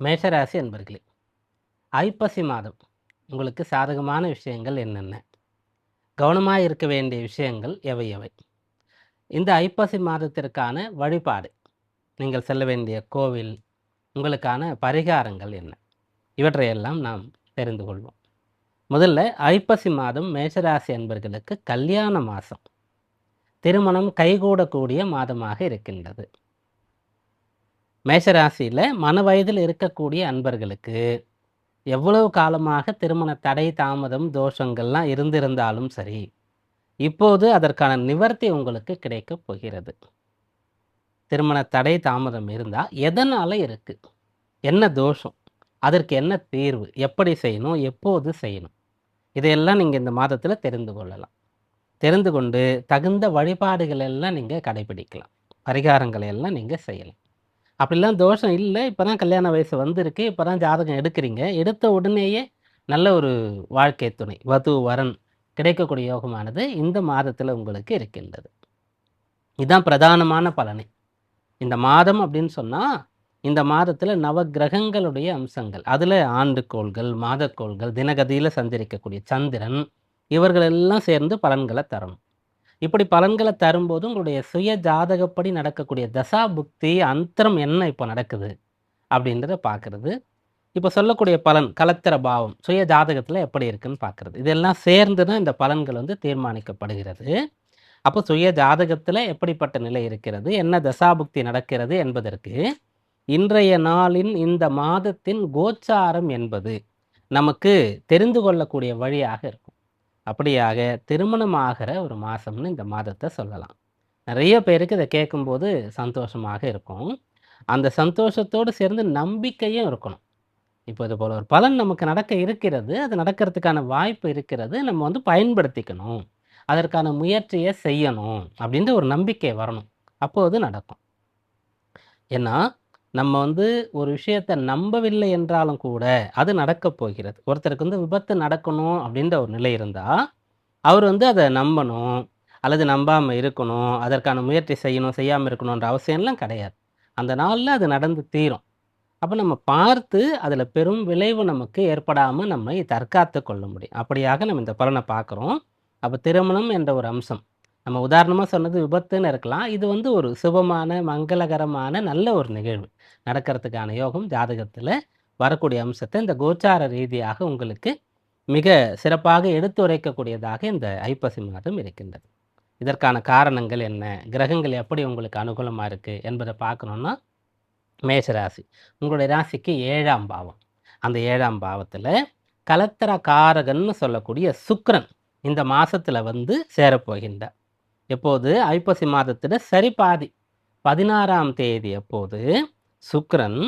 மேஷராசி என்பர்களே ஐப்பசி மாதம். உங்களுக்கு சாதகமான விஷயங்கள் என்னென்ன? கவனமாக இருக்க வேண்டிய விஷயங்கள் எவை எவை? இந்த ஐப்பசி மாதத்திற்கான வழிபாடு நீங்கள் செல்ல வேண்டிய கோவில் உங்களுக்கான பரிகாரங்கள் என்ன? இவற்றையெல்லாம் நாம் தெரிந்து கொள்வோம். முதல்ல ஐப்பசி மாதம் மேஷராசி என்பர்களுக்கு கல்யாண மாதம் திருமணம் கைகூடக்கூடிய மாதமாக இருக்கின்றது. மேஷராசியில் மன வயதில் இருக்கக்கூடிய அன்பர்களுக்கு எவ்வளவு காலமாக திருமண தடை தாமதம் தோஷங்கள்லாம் இருந்திருந்தாலும் சரி இப்போது அதற்கான நிவர்த்தி உங்களுக்கு கிடைக்கப் போகிறது. திருமண தடை தாமதம் இருந்தால் எதனால் இருக்குது என்ன தோஷம்? அதற்கு என்ன தீர்வு? எப்படி செய்யணும்? எப்போது செய்யணும்? இதையெல்லாம் நீங்கள் இந்த மாதத்தில் தெரிந்து கொள்ளலாம். தெரிந்து கொண்டு தகுந்த வழிபாடுகள் எல்லாம் நீங்கள் கடைபிடிக்கலாம். பரிகாரங்களை எல்லாம் நீங்கள் செய்யலாம். அப்படிலாம் தோஷம் இல்லை. இப்போ தான் கல்யாண வயசு வந்திருக்கு. இப்போ தான் ஜாதகம் எடுக்கிறீங்க. எடுத்த உடனேயே நல்ல ஒரு வாழ்க்கை துணை வது வரன் கிடைக்கக்கூடிய யோகமானது இந்த மாதத்தில் உங்களுக்கு இருக்கின்றது. இதுதான் பிரதானமான பலனை. இந்த மாதம் அப்படின்னு சொன்னால் இந்த மாதத்தில் நவ கிரகங்களுடைய அம்சங்கள். அதில் ஆண்டுக்கோள்கள் மாதக்கோள்கள் தினகதியில் சந்திரிக்கக்கூடிய சந்திரன் இவர்களெல்லாம் சேர்ந்து பலன்களை தரணும். இப்படி பலன்களை தரும்போது உங்களுடைய சுய ஜாதகப்படி நடக்கக்கூடிய தசா புக்தி அந்தரம் என்ன இப்போ நடக்குது அப்படின்றத பார்க்குறது. இப்போ சொல்லக்கூடிய பலன் கலத்திர பாவம் சுய ஜாதகத்தில் எப்படி இருக்குன்னு பார்க்குறது. இதெல்லாம் சேர்ந்து தான் இந்த பலன்கள் வந்து தீர்மானிக்கப்படுகிறது. அப்போ சுய ஜாதகத்தில் எப்படிப்பட்ட நிலை இருக்கிறது என்ன தசாபுக்தி நடக்கிறது என்பதற்கு இன்றைய நாளின் இந்த மாதத்தின் கோச்சாரம் என்பது நமக்கு தெரிந்து கொள்ளக்கூடிய வழியாக இருக்கும். அப்படியாக திருமணமாகிற ஒரு மாதம்னு இந்த மாதத்தை சொல்லலாம். நிறைய பேருக்கு இதை கேட்கும்போது சந்தோஷமாக இருக்கும். அந்த சந்தோஷத்தோடு சேர்ந்து நம்பிக்கையும் இருக்கணும். இப்போ இது போல் ஒரு பலன் நமக்கு நடக்க இருக்கிறது அது நடக்கிறதுக்கான வாய்ப்பு இருக்கிறது நம்ம வந்து பயன்படுத்திக்கணும். அதற்கான முயற்சியை செய்யணும் அப்படின்ற ஒரு நம்பிக்கை வரணும். அப்போது நடக்கும். ஏன்னா நம்ம வந்து ஒரு விஷயத்தை நம்பவில்லை என்றாலும் கூட அது நடக்கப் போகிறது. ஒருத்தருக்கு வந்து விபத்து நடக்கணும் அப்படின்ற ஒரு நிலை இருந்தால் அவர் வந்து அதை நம்பணும் அல்லது நம்பாமல் இருக்கணும் அதற்கான முயற்சி செய்யணும் செய்யாமல் இருக்கணுன்ற அவசியம்லாம் கிடையாது. அந்த நாளில் அது நடந்து தீரும். அப்போ நம்ம பார்த்து அதில் பெரும் விளைவு நமக்கு ஏற்படாமல் நம்மை தற்காத்து கொள்ள முடியும். அப்படியாக நம்ம இந்த பலனை பார்க்குறோம். அப்போ திருமணம் என்ற ஒரு அம்சம். நம்ம உதாரணமாக சொன்னது விபத்துன்னு இருக்கலாம். இது வந்து ஒரு சுபமான மங்களகரமான நல்ல ஒரு நிகழ்வு. நடக்கிறதுக்கான யோகம் ஜாதகத்தில் வரக்கூடிய அம்சத்தை இந்த கோச்சார ரீதியாக உங்களுக்கு மிக சிறப்பாக எடுத்துரைக்கக்கூடியதாக இந்த ஐப்பசி மாதம் இருக்கின்றது. இதற்கான காரணங்கள் என்ன? கிரகங்கள் எப்படி உங்களுக்கு அனுகூலமாக இருக்குது என்பதை பார்க்கணுன்னா மேஷராசி. உங்களுடைய ராசிக்கு ஏழாம் பாவம். அந்த ஏழாம் பாவத்தில் கலத்தர காரகன்னு சொல்லக்கூடிய சுக்ரன் இந்த மாதத்தில் வந்து சேரப்போகின்றார். எப்போது? ஐப்பசி மாதத்தில் சரி பாதி பதினாறாம் தேதி அப்போது சுக்ரன்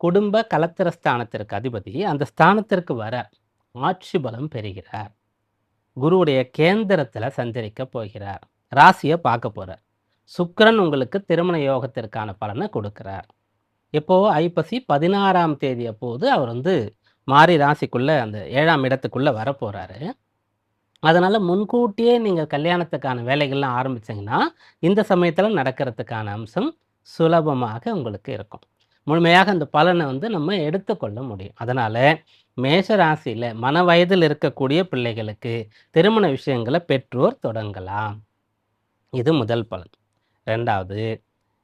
குடும்ப கலத்திர ஸ்தானத்திற்கு அதிபதி. அந்த ஸ்தானத்திற்கு வர ஆட்சி பலம் பெறுகிறார். குருவுடைய கேந்திரத்தில் சஞ்சரிக்க போகிறார். ராசியை பார்க்க போகிறார் சுக்கரன் உங்களுக்கு திருமண யோகத்திற்கான பலனை கொடுக்கிறார். எப்போது ஐப்பசி பதினாறாம் தேதி அப்போது அவர் வந்து மாறி ராசிக்குள்ளே அந்த ஏழாம் இடத்துக்குள்ளே வரப்போகிறாரு அதனால் முன்கூட்டியே நீங்கள் கல்யாணத்துக்கான வேலைகள்லாம் ஆரம்பிச்சிங்கன்னா இந்த சமயத்தில் நடக்கிறதுக்கான அம்சம் சுலபமாக உங்களுக்கு இருக்கும். முழுமையாக அந்த பலனை வந்து நம்ம எடுத்துக்கொள்ள முடியும். அதனால் மேஷ ராசியில் மன வயதில் இருக்கக்கூடிய பிள்ளைகளுக்கு திருமண விஷயங்களை பெற்றோர் தொடங்கலாம். இது முதல் பலன். ரெண்டாவது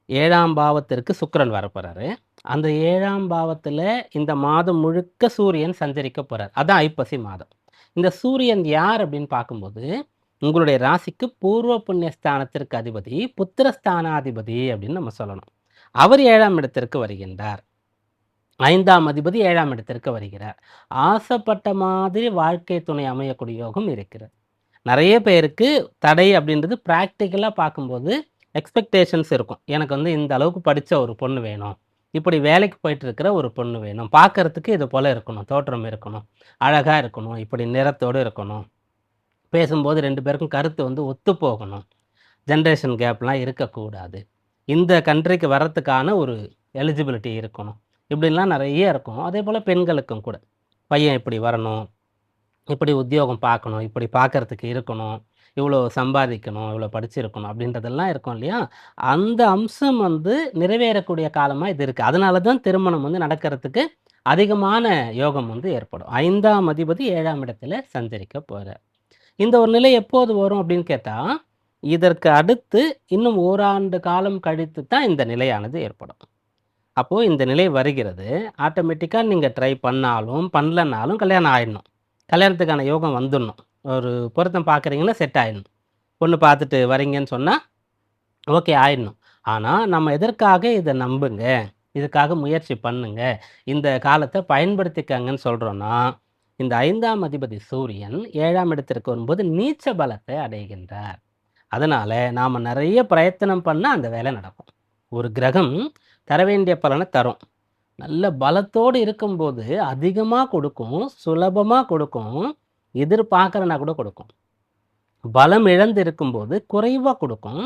ஏழாம் பாவத்திற்கு சுக்கரன் வரப்போகிறாரு அந்த ஏழாம் பாவத்தில் இந்த மாதம் முழுக்க சூரியன் சஞ்சரிக்க போகிறார் அதான் ஐப்பசி மாதம். இந்த சூரியன் யார் அப்படின்னு பார்க்கும்போது உங்களுடைய ராசிக்கு பூர்வ புண்ணிய ஸ்தானத்திற்கு அதிபதி புத்திரஸ்தானாதிபதி அப்படின்னு நம்ம சொல்லணும். அவர் ஏழாம் இடத்திற்கு வருகின்றார். ஐந்தாம் அதிபதி ஏழாம் இடத்திற்கு வருகிறார். ஆசைப்பட்ட மாதிரி வாழ்க்கை துணை அமையக்கூடிய யோகம் இருக்கிறது. நிறைய பேருக்கு தடை அப்படின்றது ப்ராக்டிக்கலாக பார்க்கும்போது எக்ஸ்பெக்டேஷன்ஸ் இருக்கும். எனக்கு வந்து இந்த அளவுக்கு படித்த ஒரு பொண்ணு வேணும். இப்படி வேலைக்கு போயிட்டு இருக்கிற ஒரு பொண்ணு வேணும். பார்க்கறதுக்கு இது போல் இருக்கணும். தோற்றம் இருக்கணும். அழகாக இருக்கணும். இப்படி நிறத்தோடு இருக்கணும். பேசும்போது ரெண்டு பேருக்கும் கருத்து வந்து ஒத்து போகணும். ஜென்ரேஷன் கேப்லாம் இருக்கக்கூடாது. இந்த கண்ட்ரிக்கு வர்றதுக்கான ஒரு எலிஜிபிலிட்டி இருக்கணும். இப்படிலாம் நிறைய இருக்கும். அதே போல் பெண்களுக்கும் கூட. பையன் இப்படி வரணும். இப்படி உத்தியோகம் பார்க்கணும். இப்படி பார்க்கறதுக்கு இருக்கணும். இவ்வளோ சம்பாதிக்கணும், இவ்வளோ படிச்சிருக்கணும் அப்படின்றதெல்லாம் இருக்கும் இல்லையா? அந்த அம்சம் வந்து நிறைவேறக்கூடிய காலமாக இது இருக்குது அதனால தான் திருமணம் வந்து நடக்கிறதுக்கு அதிகமான யோகம் வந்து ஏற்படும். ஐந்தாம் அதிபதி ஏழாம் இடத்துல சஞ்சரிக்க போகிறார் இந்த ஒரு நிலை எப்போது வரும் அப்படின்னு கேட்டால் இதற்கு அடுத்து இன்னும் ஓராண்டு காலம் கழித்து தான் இந்த நிலையானது ஏற்படும். அப்போது இந்த நிலை வருகிறது. ஆட்டோமேட்டிக்காக நீங்கள் ட்ரை பண்ணாலும், பண்ணலனாலும் கல்யாணம் ஆயிடணும். கல்யாணத்துக்கான யோகம் வந்துடணும். ஒரு பொருத்தம் பார்க்குறீங்கன்னா செட் ஆயிடணும். பொண்ணு பார்த்துட்டு வரீங்கன்னு சொன்னால் ஓகே ஆயிடணும். ஆனால் நம்ம எதற்காக இதை நம்புங்க, இதுக்காக முயற்சி பண்ணுங்க, இந்த காலத்தை பயன்படுத்திக்கங்கன்னு சொல்கிறோன்னா இந்த ஐந்தாம் அதிபதி சூரியன் ஏழாம் இடத்திற்கு வரும்போது நீச்ச பலத்தை அடைகின்றார். அதனால் நாம் நிறைய பிரயத்தனம் பண்ணால் அந்த வேலை நடக்கும். ஒரு கிரகம் தர வேண்டிய பலனை தரும். நல்ல பலத்தோடு இருக்கும்போது அதிகமாக கொடுக்கும், சுலபமாக கொடுக்கும், எதிர்பார்க்கலனா கூட கொடுக்கும். பலம் இழந்து இருக்கும்போது குறைவாக கொடுக்கும்,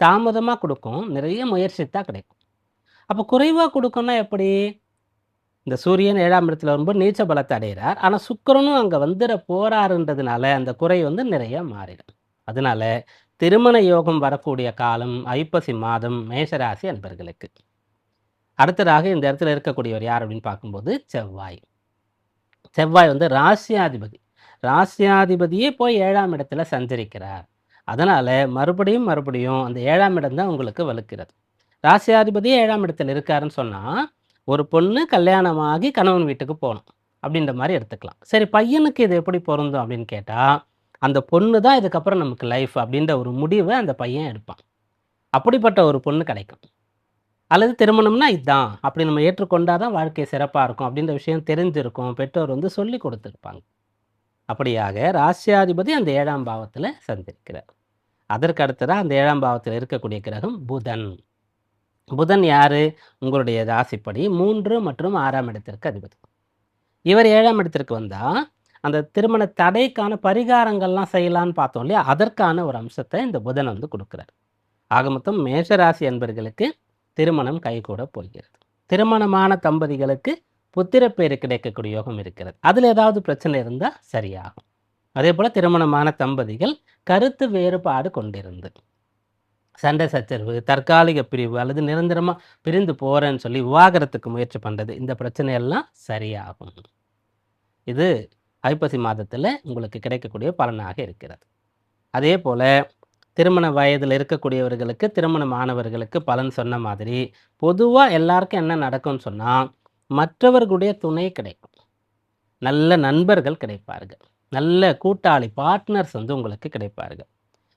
தாமதமாக கொடுக்கும், நிறைய முயற்சித்தா கிடைக்கும். அப்போ குறைவாக கொடுக்கும்னா எப்படி? இந்த சூரியன் ஏழாம் இடத்துல வரும்போது நீச்ச பலத்தை அடைகிறார் ஆனால் சுக்கரனும் அங்கே வந்துட போறாருன்றதுனால அந்த குறை வந்து நிறைய மாறிடும். அதனால திருமண யோகம் வரக்கூடிய காலம் ஐப்பசி மாதம் மேஷராசி அன்பர்களுக்கு. அடுத்ததாக இந்த இடத்துல இருக்கக்கூடியவர் யார் அப்படின்னு பார்க்கும்போது செவ்வாய். செவ்வாய் வந்து ராசியாதிபதி. ராசியாதிபதியே போய் ஏழாம் இடத்துல சஞ்சரிக்கிறார். அதனால் மறுபடியும், மறுபடியும் அந்த ஏழாம் இடம் தான் உங்களுக்கு வலுக்கிறது. ராசியாதிபதியே ஏழாம் இடத்துல இருக்காருன்னு சொன்னால் ஒரு பொண்ணு கல்யாணமாகி கணவன் வீட்டுக்கு போகணும் அப்படின்ற மாதிரி எடுத்துக்கலாம். சரி பையனுக்கு இது எப்படி பொருந்தும் அப்படின்னு கேட்டால் அந்த பொண்ணு தான் இதுக்கப்புறம் நமக்கு லைஃப் அப்படின்ற ஒரு முடிவை அந்த பையன் எடுப்பான். அப்படிப்பட்ட ஒரு பொண்ணு கிடைக்கும். அல்லது திருமணம்னா இதுதான் அப்படி நம்ம ஏற்றுக்கொண்டாதான் வாழ்க்கை சிறப்பாக இருக்கும் அப்படின்ற விஷயம் தெரிஞ்சிருக்கும். பெற்றோர் வந்து சொல்லிக் கொடுத்துருப்பாங்க அப்படியாக ராசியாதிபதி அந்த ஏழாம் பாவத்தில் சந்திருக்கிறார் அதற்கு அடுத்ததாக அந்த ஏழாம் பாவத்தில் இருக்கக்கூடிய கிரகம் புதன். புதன் யார் உங்களுடைய ராசிப்படி மூன்று மற்றும் ஆறாம் இடத்திற்கு அதிபதி. இவர் ஏழாம் இடத்திற்கு வந்தால் அந்த திருமண தடைக்கான பரிகாரங்கள்லாம் செய்யலான்னு பார்த்தோம் இல்லையா? அதற்கான ஒரு அம்சத்தை இந்த புதன் வந்து கொடுக்குறார் ஆக மொத்தம் மேஷராசி அன்பர்களுக்கு திருமணம் கைகூட போகிறது. திருமணமான தம்பதிகளுக்கு புத்திரப்பேறு கிடைக்கக்கூடிய யோகம் இருக்கிறது. அதில் ஏதாவது பிரச்சனை இருந்தால் சரியாகும். அதே போல் திருமணமான தம்பதிகள் கருத்து வேறுபாடு கொண்டிருந்து, சண்டை சச்சரவு, தற்காலிக பிரிவு அல்லது நிரந்தரமாக பிரிந்து போகிறேன்னு சொல்லி விவாகரத்துக்கு முயற்சி பண்ணுறது இந்த பிரச்சனை எல்லாம் சரியாகும். இது ஐப்பசி மாதத்தில் உங்களுக்கு கிடைக்கக்கூடிய பலனாக இருக்கிறது. அதே போல் திருமண வயதில் இருக்கக்கூடியவர்களுக்கு, திருமணமானவர்களுக்கு பலன் சொன்ன மாதிரி, பொதுவாக எல்லாருக்கும் என்ன நடக்கும்னு சொன்னால் மற்றவர்களுடைய துணை கிடைக்கும். நல்ல நண்பர்கள் கிடைப்பார்கள். நல்ல கூட்டாளி பார்ட்னர்ஸ் வந்து உங்களுக்கு கிடைப்பார்கள்.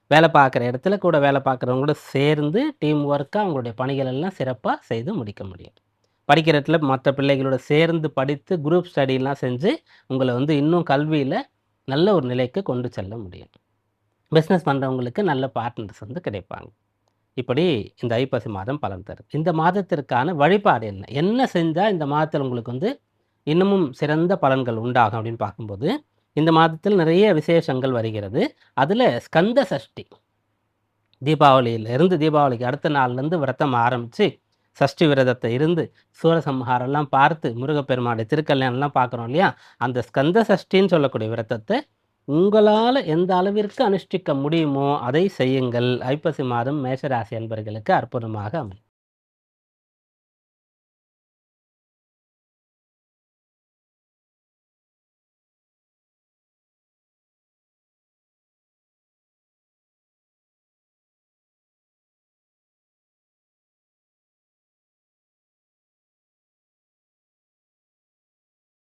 வேலை பார்க்குற இடத்துல கூட வேலை பார்க்குறவங்களோட சேர்ந்து டீம் ஒர்க்காக அவங்களுடைய பணிகள் எல்லாம் சிறப்பாக செய்து முடிக்க முடியும். படிக்கிற இடத்துல மற்ற பிள்ளைகளோட சேர்ந்து படித்து குரூப் ஸ்டடிலாம் செஞ்சு, உங்களை வந்து இன்னும் கல்வியில் நல்ல ஒரு நிலைக்கு கொண்டு செல்ல முடியும். பிஸ்னஸ் பண்ணுறவங்களுக்கு நல்ல பார்ட்னர்ஸ் வந்து கிடைப்பாங்க. இப்படி இந்த ஐப்பசி மாதம் பலன் தரும் இந்த மாதத்திற்கான வழிபாடு என்ன? என்ன செஞ்சால் இந்த மாதத்தில் உங்களுக்கு வந்து இன்னமும் சிறந்த பலன்கள் உண்டாகும் அப்படின்னு பார்க்கும்போது, இந்த மாதத்தில் நிறைய விசேஷங்கள் வருகிறது. அதில் ஸ்கந்த சஷ்டி. தீபாவளியிலிருந்து தீபாவளிக்கு அடுத்த நாள்லேருந்து விரதம் ஆரம்பித்து சஷ்டி விரதத்தை இருந்து, சூரசம்ஹாரம்லாம் பார்த்து, முருகப்பெருமானுடைய திருக்கல்யாணம்லாம் பார்க்குறோம் இல்லையா? அந்த ஸ்கந்த சஷ்டின்னு சொல்லக்கூடிய விரதத்தை உங்களால் எந்த அளவிற்கு அனுஷ்டிக்க முடியுமோ அதை செய்யுங்கள். ஐப்பசி மாதம் மேஷராசி அன்பர்களுக்கு அற்புதமாக அமையும்.